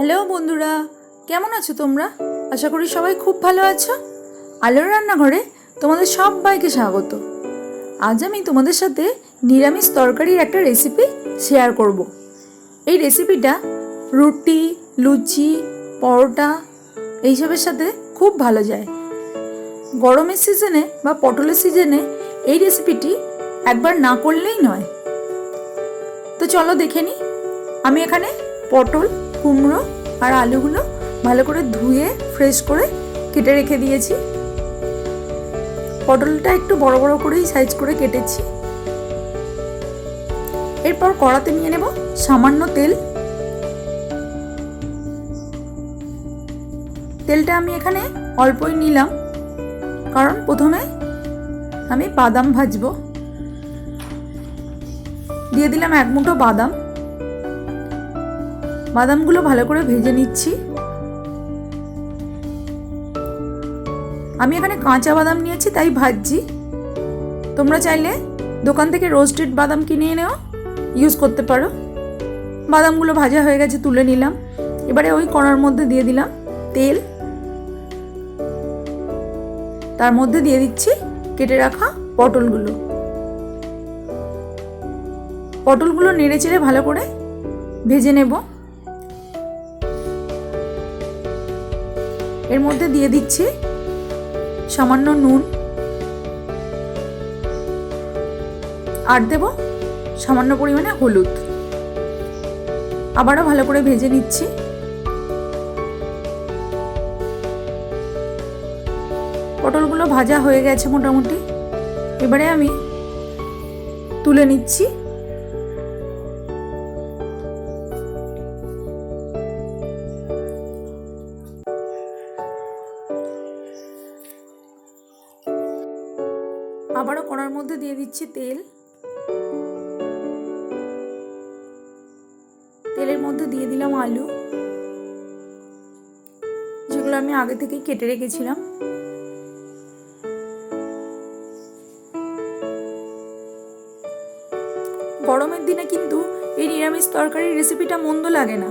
Hello বন্ধুরা, কেমন আছো তোমরা? আশা করি সবাই খুব ভালো আছো। আলোর রান্নাঘরে তোমাদের সবাইকে স্বাগত। আজ আমি তোমাদের সাথে নিরামিষ তরকারির একটা রেসিপি শেয়ার করব। এই রেসিপিটা রুটি, লুচি, পরোটা এইসবের সাথে খুব ভালো যায়। গরমের সিজনে বা পটলের সিজনে এই রেসিপিটি একবার না করলেই নয়। তো চলো দেখে নিই। আমি এখানে পটল, কুমড়ো আর আলুগুলো ভালো করে ধুয়ে ফ্রেশ করে কেটে রেখে দিয়েছি। পটলটা একটু বড় বড় করেই সাইজ করে কেটেছি। এরপর কড়াতে নিয়ে নেব সামান্য তেল। তেলটা আমি এখানে অল্পই নিলাম, কারণ প্রথমে আমি বাদাম ভাজবো। দিয়ে দিলাম এক মুঠো বাদাম। বাদামগুলো ভালো করে ভেজে নিচ্ছি। আমি এখানে কাঁচা বাদাম নিয়েছি, তাই ভাজছি। তোমরা চাইলে দোকান থেকে রোস্টেড বাদাম কিনে এনেও ইউজ করতে পারো। বাদামগুলো ভাজা হয়ে গেছে, তুলে নিলাম। এবারে ওই কড়ার মধ্যে দিয়ে দিলাম তেল। তার মধ্যে দিয়ে দিচ্ছি কেটে রাখা পটলগুলো। পটলগুলো নেড়ে চেড়ে ভালো করে ভেজে নেব। এর মধ্যে দিয়ে দিচ্ছি সামান্য নুন। আর দেব সামান্য পরিমাণে হলুদ। আবারও ভালো করে ভেজে নিচ্ছি। পটলগুলো ভাজা হয়ে গেছে মোটামুটি। এবারে আমি তুলে নিচ্ছি। আবারও কড়ার মধ্যে দিয়ে দিচ্ছি তেল। তেলের মধ্যে দিয়ে দিলাম আলু। যেগুলো আমি আগে থেকেই কেটে রেখেছিলাম। গরমের দিনে কিন্তু এই নিরামিষ তরকারির রেসিপিটা মন্দ লাগে না।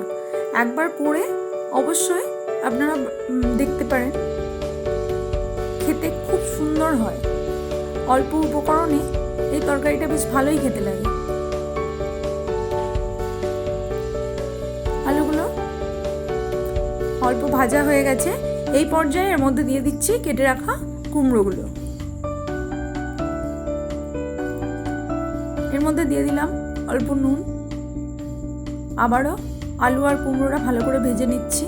একবার করে অবশ্যই আপনারা দেখতে পারেন। খেতে খুব সুন্দর হয়। অল্প উপকরণে এই তরকারিটা বেশ ভালোই খেতে লাগে। আলুগুলো অল্প ভাজা হয়ে গেছে। এই পর্যায়ে এর মধ্যে দিয়ে দিচ্ছি কেটে রাখা কুমড়োগুলো। এর মধ্যে দিয়ে দিলাম অল্প নুন। আবারও আলু আর কুমড়োটা ভালো করে ভেজে নিচ্ছি।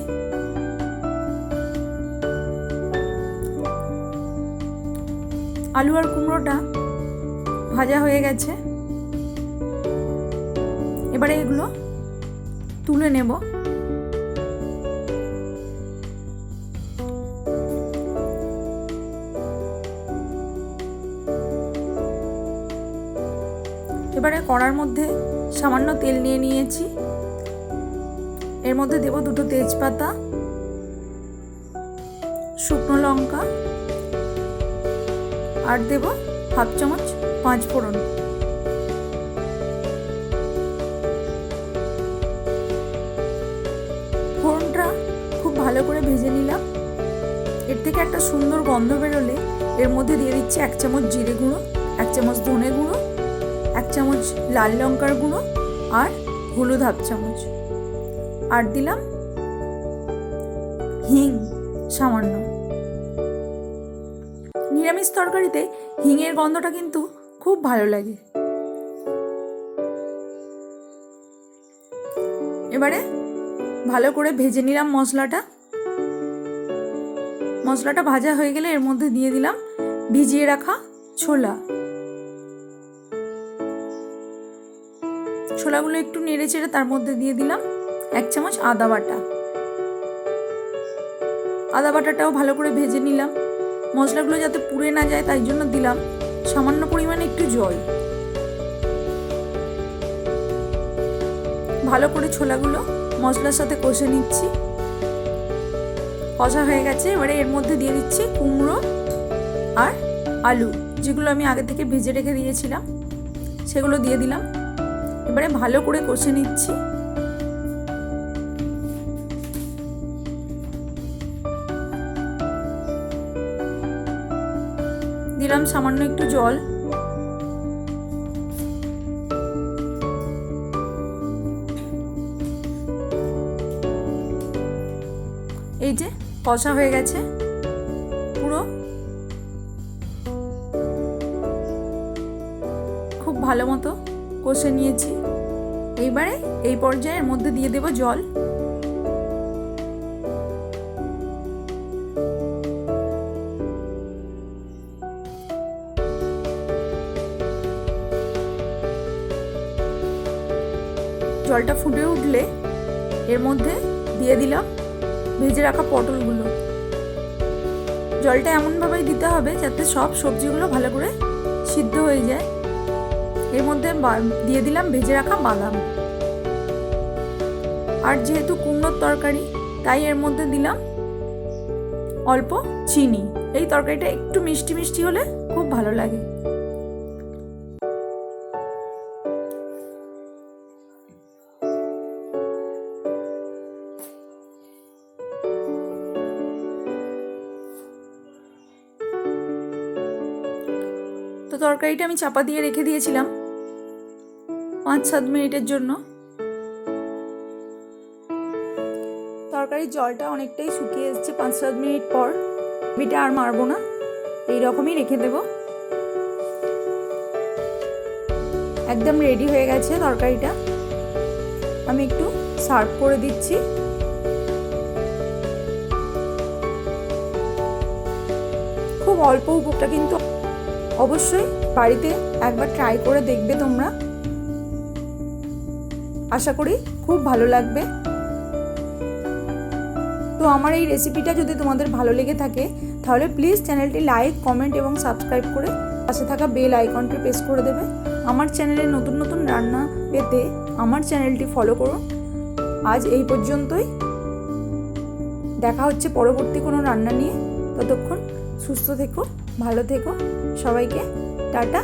আলু আর কুমড়োটা ভাজা হয়ে গেছে। এবারে এগুলো তুলে নেব। এবারে কড়ার মধ্যে সামান্য তেল নিয়ে নিয়েছি। এর মধ্যে দেব দুটো তেজপাতা, শুকনো লঙ্কা আর দেব হাফ চামচ পাঁচ ফোড়ন। ফোড়নটা খুব ভালো করে ভেজে নিলাম। এর থেকে একটা সুন্দর গন্ধ বেরোলে এর মধ্যে দিয়ে দিচ্ছি এক চামচ জিরে গুঁড়ো, এক চামচ ধনে গুঁড়ো, এক চামচ লাল লঙ্কার গুঁড়ো আর হলুদ হাফ চামচ। আর দিলাম হিং সামান্য। নিরামিষ তরকারিতে হিঙের গন্ধটা কিন্তু খুব ভালো লাগে। এবারে ভালো করে ভেজে নিলাম মশলাটা। মশলাটা ভাজা হয়ে গেলে এর মধ্যে দিয়ে দিলাম ভিজিয়ে রাখা ছোলা। ছোলাগুলো একটু নেড়ে চেড়ে তার মধ্যে দিয়ে দিলাম এক চামচ আদা বাটা। আদা বাটাটাও ভালো করে ভেজে নিলাম। মশলাগুলো যাতে পুড়ে না যায়, তাই জন্য দিলাম সামান্য পরিমাণে একটু জল। ভালো করে ছোলাগুলো মশলার সাথে কষে নিচ্ছি। কষা হয়ে গেছে, এবারে এর মধ্যে দিয়ে দিচ্ছি কুমড়ো আর আলু, যেগুলো আমি আগে থেকে ভেজে রেখে দিয়েছিলাম, সেগুলো দিয়ে দিলাম। এবারে ভালো করে কষে নিচ্ছি। দিলাম সামান্য একটু জল। এই যে, কষা হয়ে গেছে। পুরো। খুব ভালো মতো কষে নিয়েছি। এইবারে এই পর্যায়ের মধ্যে দিয়ে দেব জল। জলটা ফুটে উঠলে এর মধ্যে দিয়ে দিলাম ভেজে রাখা পটলগুলো। জলটা এমনভাবেই দিতে হবে যাতে সব সবজিগুলো ভালো করে সিদ্ধ হয়ে যায়। এর মধ্যে দিয়ে দিলাম ভেজে রাখা বাদাম। আর যেহেতু কুমড়োর তরকারি, তাই এর মধ্যে দিলাম অল্প চিনি। এই তরকারিটা একটু মিষ্টি মিষ্টি হলে খুব ভালো লাগে। তরকারিটা আমি চাপা দিয়ে রেখে দিয়েছিলাম। পাঁচ সাত মিনিটের জন্য। তরকারির জলটা অনেকটাই শুকিয়ে এসছে পাঁচ সাত মিনিট পর। বিটা আর মারবো না, এই রকমই রেখে দেব। একদম রেডি হয়ে গেছে তরকারিটা। আমি একটু সার্ভ করে দিচ্ছি। খুব অল্প উপকটা কিন্তু অবশ্যই বাড়িতে একবার ট্রাই করে দেখবে তোমরা। আশা করি খুব ভালো লাগবে। তো আমার এই রেসিপিটা যদি তোমাদের ভালো লেগে থাকে, তাহলে প্লিজ চ্যানেলটি লাইক কমেন্ট এবং সাবস্ক্রাইব করে পাশে থাকা বেল আইকনটি প্রেস করে দেবে। আমার চ্যানেলে নতুন নতুন রান্না পেতে আমার চ্যানেলটি ফলো করুন আজ এই পর্যন্তই। দেখা হচ্ছে পরবর্তী কোনো রান্না নিয়ে। ততক্ষণ সুস্থ থেকো ভালো থেকো। সবাইকে টাটা।